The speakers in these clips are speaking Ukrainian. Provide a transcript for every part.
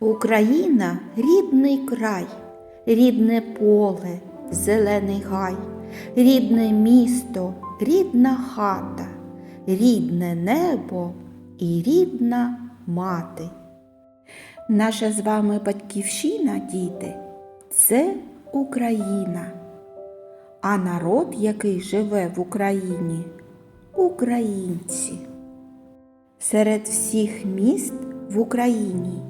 Україна рідний край, рідне поле, зелений гай, рідне місто, рідна хата, рідне небо і рідна мати. Наша з вами батьківщина, діти, це Україна. А народ, який живе в Україні, українці. Серед всіх міст в Україні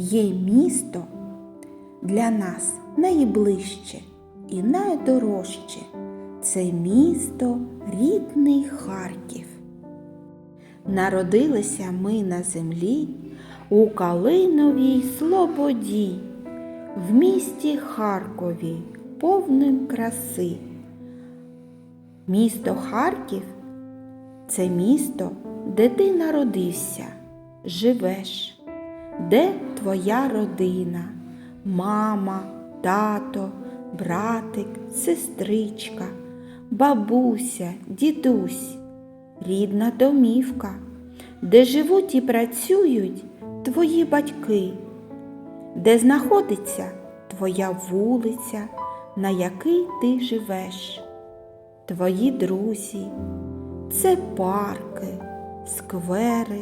є місто для нас найближче і найдорожче. Це місто рідний Харків. Народилися ми на землі у Калиновій Слободі, в місті Харкові, повним краси. Місто Харків це місто, де ти народився, живеш, де твоя родина, мама, тато, братик, сестричка, бабуся, дідусь, рідна домівка, де живуть і працюють твої батьки, де знаходиться твоя вулиця, на якій ти живеш, твої друзі, це парки, сквери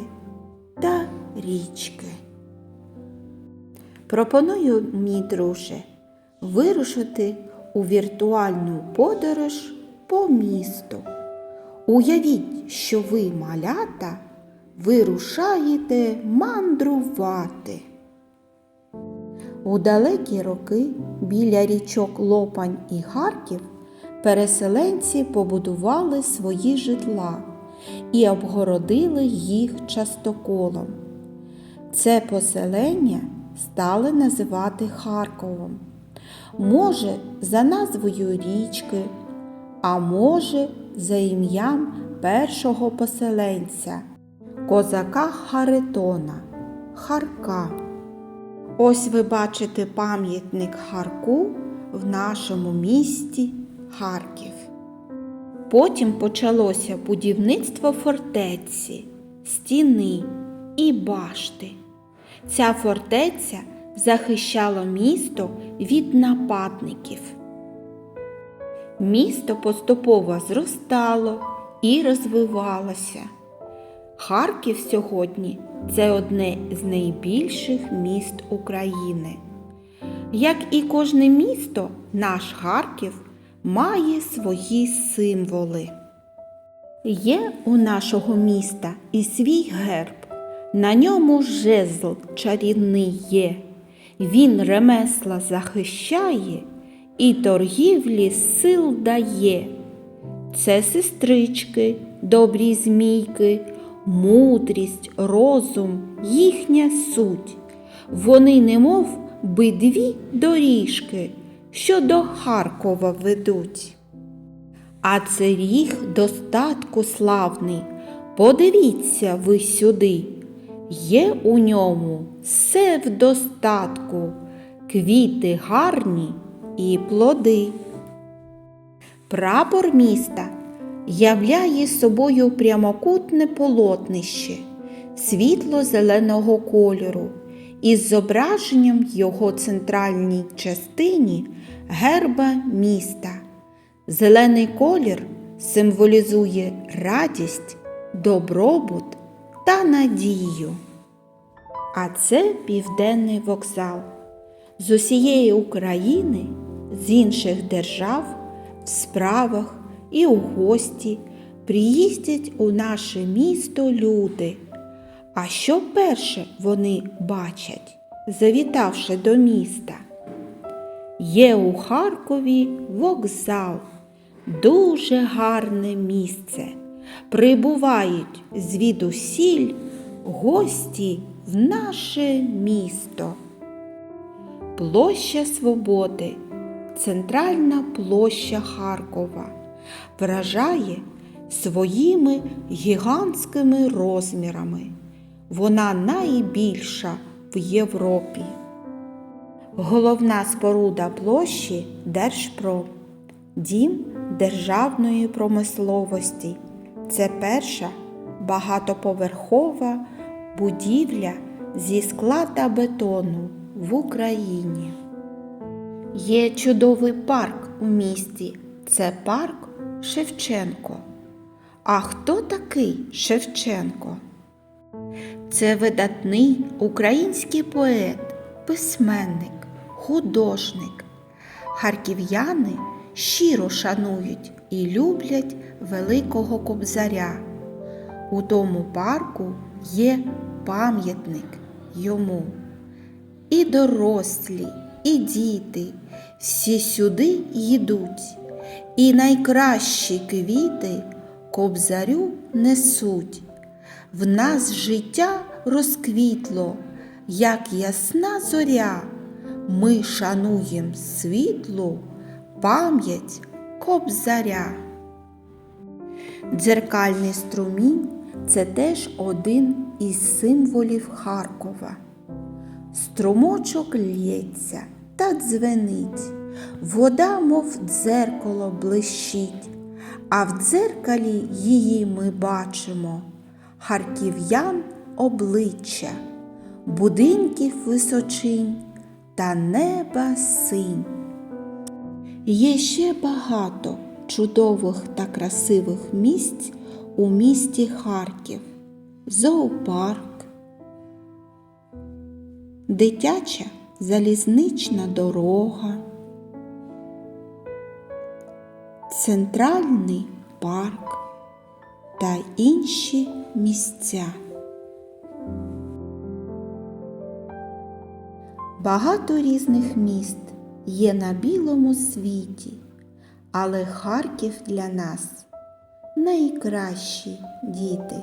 та річки. Пропоную, мій друже, вирушити у віртуальну подорож по місту. Уявіть, що ви, малята, вирушаєте мандрувати. У далекі роки біля річок Лопань і Харків переселенці побудували свої житла і обгородили їх частоколом. Це поселення стали називати Харковом. Може, за назвою річки, а може, за ім'ям першого поселенця, козака Харитона, Харка. Ось ви бачите пам'ятник Харку в нашому місті Харків. Потім почалося будівництво фортеці, стіни і башти. Ця фортеця захищала місто від нападників. Місто поступово зростало і розвивалося. Харків сьогодні це одне з найбільших міст України. Як і кожне місто, наш Харків має свої символи. Є у нашого міста і свій герб, на ньому жезл чарівний є. Він ремесла захищає і торгівлі сил дає. Це сестрички, добрі змійки, мудрість, розум, їхня суть. Вони, немов би дві доріжки, що до Харкова ведуть. А це ріг достатку славний. Подивіться ви сюди. Є у ньому все в достатку, квіти гарні і плоди. Прапор міста являє собою прямокутне полотнище світло-зеленого кольору із зображенням його центральній частині герба міста. Зелений колір символізує радість, добробут та надію. А це південний вокзал. З усієї України, з інших держав, в справах і у гості приїздять у наше місто люди. А що перше вони бачать, завітавши до міста? Є у Харкові вокзал, дуже гарне місце. Прибувають звідусіль гості в наше місто. Площа Свободи, центральна площа Харкова, вражає своїми гігантськими розмірами. Вона найбільша в Європі. Головна споруда площі Держпром, дім державної промисловості. Це перша багатоповерхова будівля зі скла та бетону в Україні. Є чудовий парк у місті. Це парк Шевченко. А хто такий Шевченко? Це видатний український поет, письменник, художник. Харків'яни щиро шанують і люблять Великого Кобзаря. У тому парку є пам'ятник йому. І дорослі, і діти всі сюди йдуть, і найкращі квіти кобзарю несуть. В нас життя розквітло, як ясна зоря. Ми шануєм світлу, пам'ять кобзаря. Дзеркальний струмінь це теж один із символів Харкова. Струмочок лється та дзвенить, вода, мов дзеркало, блищить, а в дзеркалі її ми бачимо, харків'ян обличчя, будинків височинь та неба синь. Є ще багато чудових та красивих місць у місті Харків, зоопарк, дитяча залізнична дорога, центральний парк та інші місця. Багато різних міст є на білому світі, але Харків для нас найкращі діти.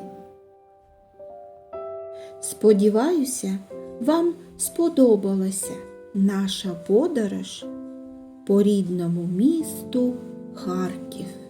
Сподіваюся, вам сподобалася наша подорож по рідному місту Харків.